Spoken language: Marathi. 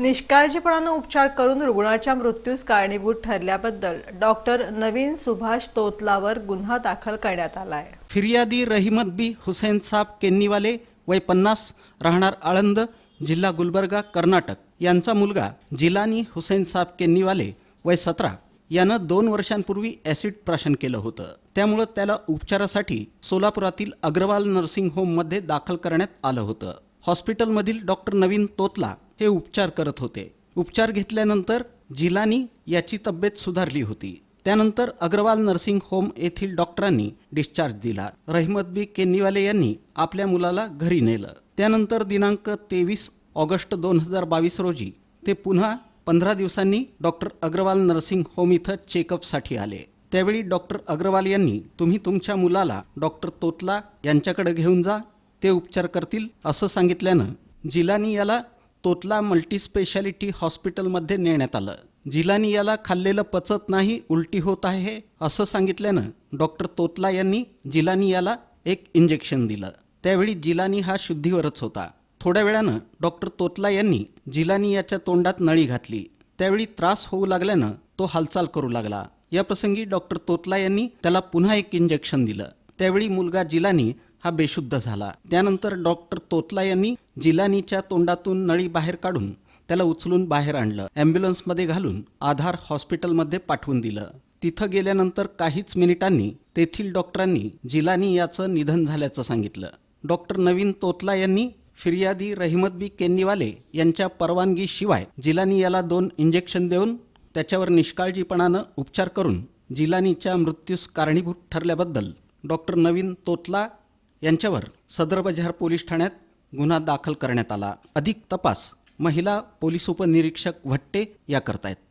निष्काळजीपणानं उपचार करून रुग्णाच्या मृत्यूस कारणीभूत ठरल्याबद्दल डॉक्टर नवीन सुभाष तोतलावर गुन्हा दाखल करण्यात आलाय. फिर्यादी रहिमत बी हुसेन साब केन्नीवाले वय पन्नास राहणार आळंद जिल्हा गुलबर्गा कर्नाटक. यांचा मुलगा जिलानी हुसेन साब केन्नीवाले वय सतरा. यानं दोन वर्षांपूर्वी ॲसिड प्राशन केलं होतं. त्यामुळं त्याला उपचारासाठी सोलापुरातील अग्रवाल नर्सिंग होममध्ये दाखल करण्यात आलं होतं. हॉस्पिटलमधील डॉक्टर नवीन तोतला हे उपचार करत होते. उपचार घेतल्यानंतर जिलानी याची तब्येत सुधारली होती. त्यानंतर अग्रवाल नर्सिंग होम येथील डॉक्टरांनी डिस्चार्ज दिला. रहिमत बी. केन्नीवाले यांनी आपल्या मुलाला घरी नेलं. त्यानंतर दिनांक तेवीस ऑगस्ट दोन हजार बावीस रोजी ते पुन्हा पंधरा दिवसांनी डॉक्टर अग्रवाल नर्सिंग होम इथं चेकअपसाठी आले. त्यावेळी डॉक्टर अग्रवाल यांनी तुम्ही तुमच्या मुलाला डॉक्टर तोतला यांच्याकडे घेऊन जा ते उपचार करतील असं सांगितल्यानं जिलानी याला तोतला मल्टीस्पेशालिटी हॉस्पिटलमध्ये नेण्यात आलं. जिलानी याला खाल्लेलं पचत नाही उलटी होत आहे असं सांगितल्यानं डॉक्टर तोतला यांनी जिलानी याला एक इंजेक्शन दिलं. त्यावेळी जिलानी हा शुद्धीवरच होता. थोड्या वेळानं डॉक्टर तोतला यांनी जिलानी याच्या तोंडात नळी घातली. त्यावेळी त्रास होऊ लागल्यानं तो हालचाल करू लागला. या प्रसंगी डॉक्टर तोतला यांनी त्याला पुन्हा एक इंजेक्शन दिलं. त्यावेळी मुलगा जिलानी हा बेशुद्ध झाला. त्यानंतर डॉक्टर तोतला यांनी जिलानीच्या तोंडातून नळी बाहेर काढून त्याला उचलून बाहेर आणलं. ॲम्ब्युलन्समध्ये घालून आधार हॉस्पिटलमध्ये पाठवून दिलं. तिथं गेल्यानंतर काहीच मिनिटांनी तेथील डॉक्टरांनी जिलानी याचं निधन झाल्याचं सांगितलं. डॉक्टर नवीन तोतला यांनी फिर्यादी रहिमत बी केन्नीवाले यांच्या परवानगीशिवाय जिलानी याला दोन इंजेक्शन देऊन त्याच्यावर निष्काळजीपणानं उपचार करून जिलानीच्या मृत्यूस कारणीभूत ठरल्याबद्दल डॉक्टर नवीन तोतला यांच्यावर सदर बजार पोलीस ठाण्यात गुन्हा दाखल करण्यात आला. अधिक तपास महिला पोलीस उपनिरीक्षक भट्टे या करतायत